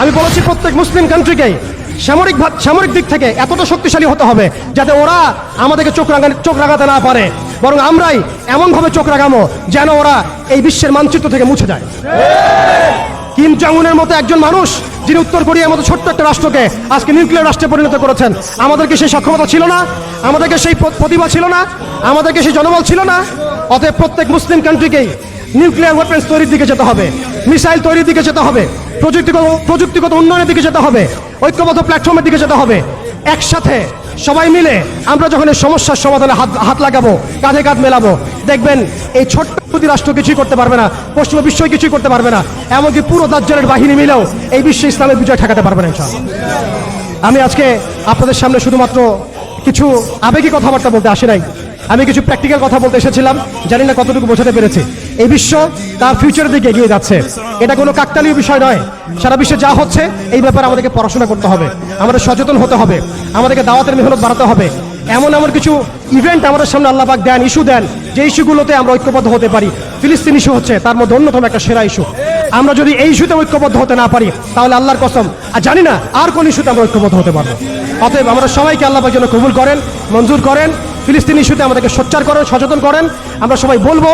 আমি বলেছি প্রত্যেক মুসলিম কান্ট্রিকেই সামরিক সামরিক দিক থেকে এতটা শক্তিশালী হতে হবে যাতে ওরা আমাদেরকে চোখ রাগা চোখ রাগাতে না পারে। বরং আমরাই এমনভাবে চোখ রাগামো যেন ওরা এই বিশ্বের মানচিত্র থেকে মুছে যায়। কিম জং-উনের মতো একজন মানুষ যিনি উত্তর কোরিয়ার মতো ছোট্ট একটা রাষ্ট্রকে আজকে নিউক্লিয়ার রাষ্ট্রে পরিণত করেছেন, আমাদেরকে সেই সক্ষমতা ছিল না, আমাদেরকে সেই প্রতিভা ছিল না, আমাদেরকে সেই জনবল ছিল না, অতএব প্রত্যেক মুসলিম কান্ট্রিকেই নিউক্লিয়ার ওয়েপেন্স তৈরির দিকে যেতে হবে। মিসাইল তৈরির দিকে যেতে হবে, প্রযুক্তিগত প্রযুক্তিগত উন্নয়নের দিকে যেতে হবে, ঐক্যবদ্ধ প্ল্যাটফর্মের দিকে যেতে হবে। একসাথে সবাই মিলে আমরা যখন এই সমস্যার সমাধানে হাত হাত লাগাবো, কাঁধে কাঁধ মেলাবো, দেখবেন এই ছোট্ট প্রতি রাষ্ট্র কিছুই করতে পারবে না, পশ্চিমা বিশ্বই কিছুই করতে পারবে না, এমনকি পুরো দাজ্জালের বাহিনী মিলেও এই বিশ্বে ইসলামের বিজয় ঠেকাতে পারবে না আমি আজকে আপনাদের সামনে শুধুমাত্র কিছু আবেগী কথাবার্তা বলতে আসি নাই। আমি কিছু প্র্যাকটিক্যাল কথা বলতে এসেছিলাম, জানি না কতটুকু বোঝাতে পেরেছি। এই বিশ্ব তার ফিউচারের দিকে এগিয়ে যাচ্ছে। এটা কোনো কাকতালীয় বিষয় নয়। সারা বিশ্বে যা হচ্ছে, এই ব্যাপারে আমাদেরকে পড়াশোনা করতে হবে। আমাদের সচেতন হতে হবে। আমাদেরকে দাওয়াতের মেহনত বাড়াতে হবে। এমন এমন কিছু ইভেন্ট আমাদের সামনে আল্লাহ পাক দেন ইস্যু দেন, যে ইস্যুগুলোতে আমরা ঐক্যবদ্ধ হতে পারি। ফিলিস্তিন ইস্যু হচ্ছে, তার মধ্যে অন্যতম একটা সেরা ইস্যু আমরা যদি এই ইস্যুতে ঐক্যবদ্ধ হতে না পারি, তাহলে আল্লাহর কসম, আর জানি না আর কোন ইস্যুতে আমরা ঐক্যবদ্ধ হতে পারব। অতএব আমরা সবাইকে আল্লাহ যেন কবুল করেন, মঞ্জুর করেন ফিলিস্তিন ইস্যুতে আমাদেরকে সোচ্চার করেন, সচেতন করেন। আমরা সবাই বলব,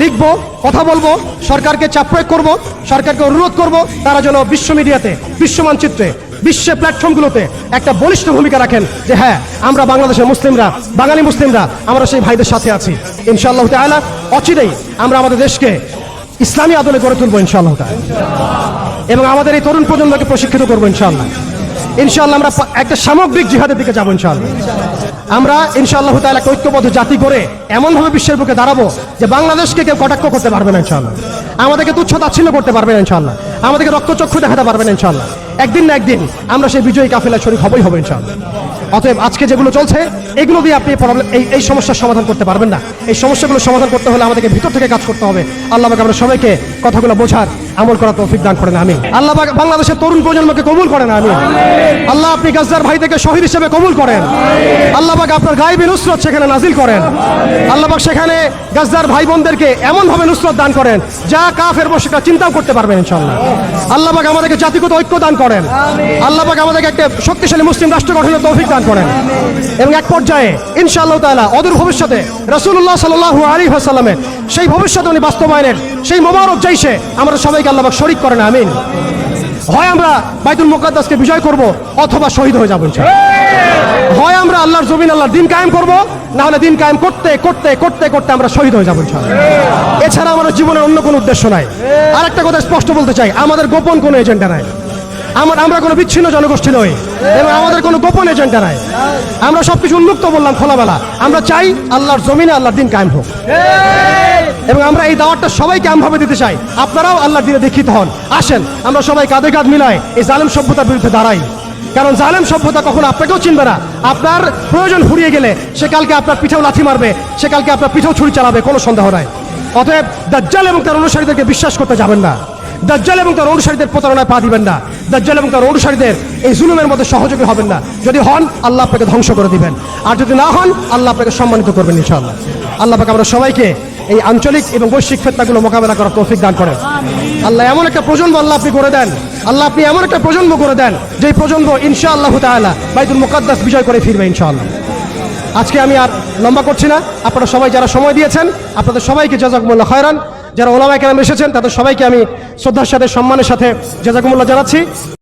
লিখব, কথা বলব, সরকারকে চাপ প্রয়োগ করব, সরকারকে অনুরোধ করব, তারা যেন বিশ্ব মিডিয়াতে, বিশ্ব মানচিত্রে বিশ্বের প্ল্যাটফর্মগুলোতে একটা বলিষ্ঠ ভূমিকা রাখেন যে হ্যাঁ আমরা বাংলাদেশের মুসলিমরা, বাঙালি মুসলিমরা, আমরা সেই ভাইদের সাথে আছি। ইনশাআল্লাহ তাআলা, অচিরেই আমরা আমাদের দেশকে ইসলামী আদলে গড়ে তুলবো ইনশাআল্লাহ এবং আমাদের এই তরুণ প্রজন্মকে প্রশিক্ষিত করব ইনশাআল্লাহ। ইনশাআল্লাহ আমরা একটা সামগ্রিক জিহাদের দিকে যাব ইনশাল্লাহ আমরা ইনশাআল্লাহ তাহলে একটা ঐক্যবদ্ধ জাতি করে এমনভাবে বিশ্বের বুকে দাঁড়াবো যে বাংলাদেশকে কেউ কটাক্ষ করতে পারবে না ইনশাল্লাহ আমাদেরকে তুচ্ছ তাচ্ছিল্য করতে পারবে না ইনশাল্লাহ আমাদেরকে রক্তচক্ষু দেখাতে পারবে না ইনশাআল্লাহ। একদিন না একদিন আমরা সেই বিজয়ী কাফেলা শরীর হবই হবে ইনশাআল্লাহ। অতএব আজকে যেগুলো চলছে, এগুলো দিয়ে আপনি প্রবলেম এই এই সমস্যার সমাধান করতে পারবেন না। এই সমস্যাগুলো সমাধান করতে হলে আমাদেরকে ভিতর থেকে কাজ করতে হবে। আল্লাহ পাক আমরা সবাইকে কথাগুলো বোঝার আমল করা তৌফিক দান করেন আমি আল্লাহ বাংলাদেশের তরুণ প্রজন্মকে কবুল করেন আমি আল্লাহ আপনি গাজদার ভাইদেরকে শহীদ হিসেবে কবুল করেন। আল্লাহ পাক আপনার গাইবী নুসরত সেখানে নাজিল করেন। আল্লাহ পাক সেখানে গাজদার ভাই বোনদেরকে এমনভাবে নুসরত দান করেন যা কাফের বসেকা চিন্তাও করতে পারবেন, ইনশাআল্লাহ। আল্লাহ পাক আমাদেরকে জাতিগত ঐক্য দান করেন। আল্লাহ পাক আমাদেরকে একটা শক্তিশালী মুসলিম রাষ্ট্র গঠনের তৌফিক দান করেন। এবং এক পর্যায়ে ইনশাআল্লাহ তাআলা অদূর ভবিষ্যতে রাসূলুল্লাহ সাল্লাল্লাহু আলাইহি ওয়াসাল্লামের সেই ভবিষ্যৎ উনি বাস্তবায়নের সেই মোবারক জৈশে আমরা সবাইকে আল্লাহ পাক শরীক করেন, আমিন। হয় আমরা বাইতুল মুকাদ্দাসকে বিজয় করব অথবা শহীদ হয়ে যাব হয় আমরা আল্লাহর জমিন, আল্লাহর দিন কায়েম করব না হলে দিন কায়েম করতে করতে করতে করতে আমরা শহীদ হয়ে যাব এছাড়া আমাদের জীবনের অন্য কোনো উদ্দেশ্য নাই। আর একটা কথা স্পষ্ট বলতে চাই, আমাদের গোপন কোনো এজেন্ডা নাই। আমার আমরা কোনো বিচ্ছিন্ন জনগোষ্ঠী নই। এবং আমাদের কোনো গোপন এজেন্ডা নাই। আমরা সবকিছু উন্মুক্ত বললাম খোলাবেলা আমরা চাই আল্লাহর জমিনে আল্লাহর দিন কায়েম হোক। এবং আমরা এই দাওয়াতটা সবাইকে আমভাবে দিতে চাই। আপনারাও আল্লাহর দিনে দীক্ষিত হন। আসেন, আমরা সবাই কাঁধে কাঁধ মিলাই এই জালেম সভ্যতার বিরুদ্ধে দাঁড়াই। কারণ জালেম সভ্যতা কখনো আপনাকেও চিনবে না। আপনার প্রয়োজন ফুরিয়ে গেলে সে কালকে আপনার পিঠেও লাথি মারবে, সে কালকে আপনার পিঠেও ছুরি চালাবে, কোনো সন্দেহ নাই। অতএব দাজ্জাল এবং তার অনুসারীদেরকে বিশ্বাস করতে যাবেন না। দাজ্জাল এবং তার অনুসারীদের প্রতারণায় পা দিবেন না। দাজ্জাল এবং তার অনুসারীদের এই জুলুমের মধ্যে সহযোগী হবেন না। যদি হন, আল্লাহ আপনাকে ধ্বংস করে দিবেন। আর যদি না হন, আল্লাহ আপনাকে সম্মানিত করবেন ইনশাআল্লাহ। আল্লাহ পাক আমরা সবাইকে এই আঞ্চলিক এবং বৈশ্বিক ফেতনাগুলো মোকাবেলা করার তৌফিক দান করেন। আল্লাহ এমন একটা প্রজন্ম আল্লাহ আপনি করে দেন। আল্লাহ আপনি এমন একটা প্রজন্ম করে দেন যে প্রজন্ম ইনশা ইনশাআল্লাহ তাআলা বাইতুল মুকাদ্দাস বিজয় করে ফিরবে ইনশাআল্লাহ। আজকে আমি আর লম্বা করছি না। আপনারা সবাই যারা সময় দিয়েছেন, আপনাদের সবাইকে জাজাকুমুল্লাহ খয়রান। যারা ওলামায় কেরাম এসেছেন তাদের সবাইকে আমি শ্রদ্ধার সাথে সম্মানের সাথে জেজাকুমুল্লাহ জানাচ্ছি।